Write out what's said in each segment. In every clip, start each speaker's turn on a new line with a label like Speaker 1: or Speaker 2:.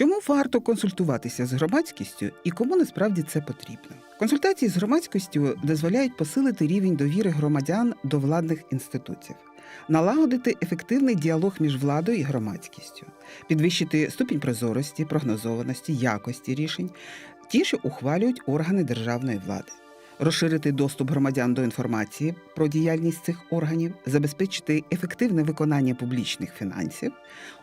Speaker 1: Чому варто консультуватися з громадськістю і кому насправді це потрібно? Консультації з громадськістю дозволяють посилити рівень довіри громадян до владних інститутів, налагодити ефективний діалог між владою і громадськістю, підвищити ступінь прозорості, прогнозованості, якості рішень, ті, що ухвалюють органи державної влади. Розширити доступ громадян до інформації про діяльність цих органів, забезпечити ефективне виконання публічних фінансів,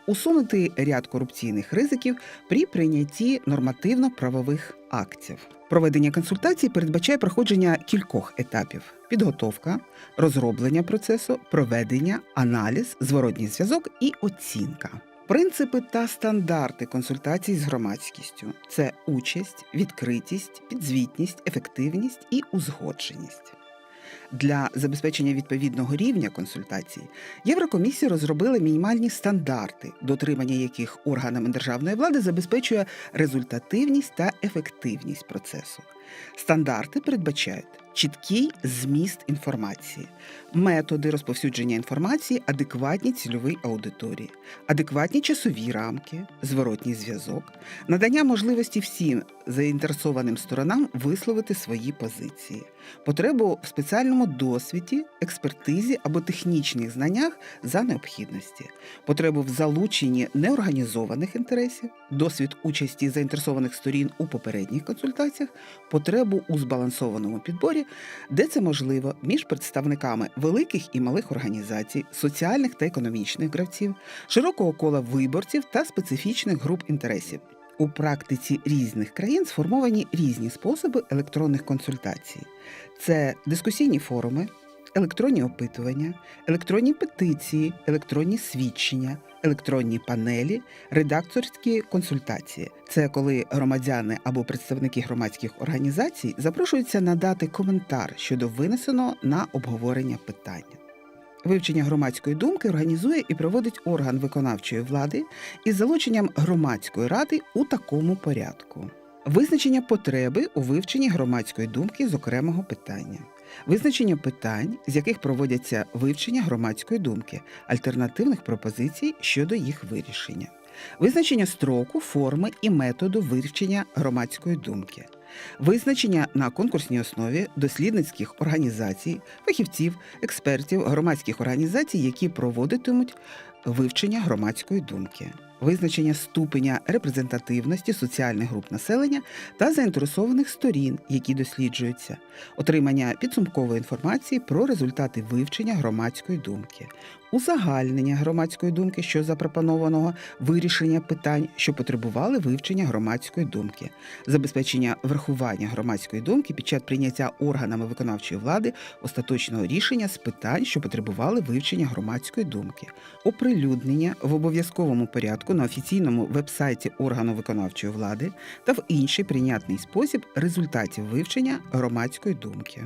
Speaker 1: усунути ряд корупційних ризиків при прийнятті нормативно-правових актів. Проведення консультацій передбачає проходження кількох етапів: підготовка, розроблення процесу, проведення, аналіз, зворотній зв'язок і оцінка. Принципи та стандарти консультацій з громадськістю це участь, відкритість, підзвітність, ефективність і узгодженість. Для забезпечення відповідного рівня консультацій Єврокомісія розробила мінімальні стандарти, дотримання яких органами державної влади забезпечує результативність та ефективність процесу. Стандарти передбачають чіткий зміст інформації, методи розповсюдження інформації, адекватні цільовій аудиторії, адекватні часові рамки, зворотній зв'язок, надання можливості всім заінтересованим сторонам висловити свої позиції, потребу в спеціальному досвіді, експертизі або технічних знаннях за необхідності, потребу в залученні неорганізованих інтересів, досвід участі заінтересованих сторін у попередніх консультаціях, потребу у збалансованому підборі, де це можливо між представниками великих і малих організацій, соціальних та економічних гравців, широкого кола виборців та специфічних груп інтересів. У практиці різних країн сформовані різні способи електронних консультацій: це дискусійні форуми, електронні опитування, електронні петиції, електронні свідчення, електронні панелі, редакторські консультації. Це коли громадяни або представники громадських організацій запрошуються надати коментар щодо винесеного на обговорення питання. Вивчення громадської думки організує і проводить орган виконавчої влади із залученням громадської ради у такому порядку. Визначення потреби у вивченні громадської думки з окремого питання, визначення питань, з яких проводяться вивчення громадської думки, альтернативних пропозицій щодо їх вирішення, визначення строку, форми і методу вивчення громадської думки, визначення на конкурсній основі дослідницьких організацій, фахівців, експертів, громадських організацій, які проводитимуть вивчення громадської думки, визначення ступеня репрезентативності соціальних груп населення та заінтересованих сторін, які досліджуються, отримання підсумкової інформації про результати вивчення громадської думки, узагальнення громадської думки, що запропонованого вирішення питань, що потребували вивчення громадської думки, забезпечення врахування громадської думки під час прийняття органами виконавчої влади остаточного рішення з питань, що потребували вивчення громадської думки, оприлюднення в обов'язковому порядку на офіційному вебсайті органу виконавчої влади та в інший прийнятний спосіб результатів вивчення громадської думки.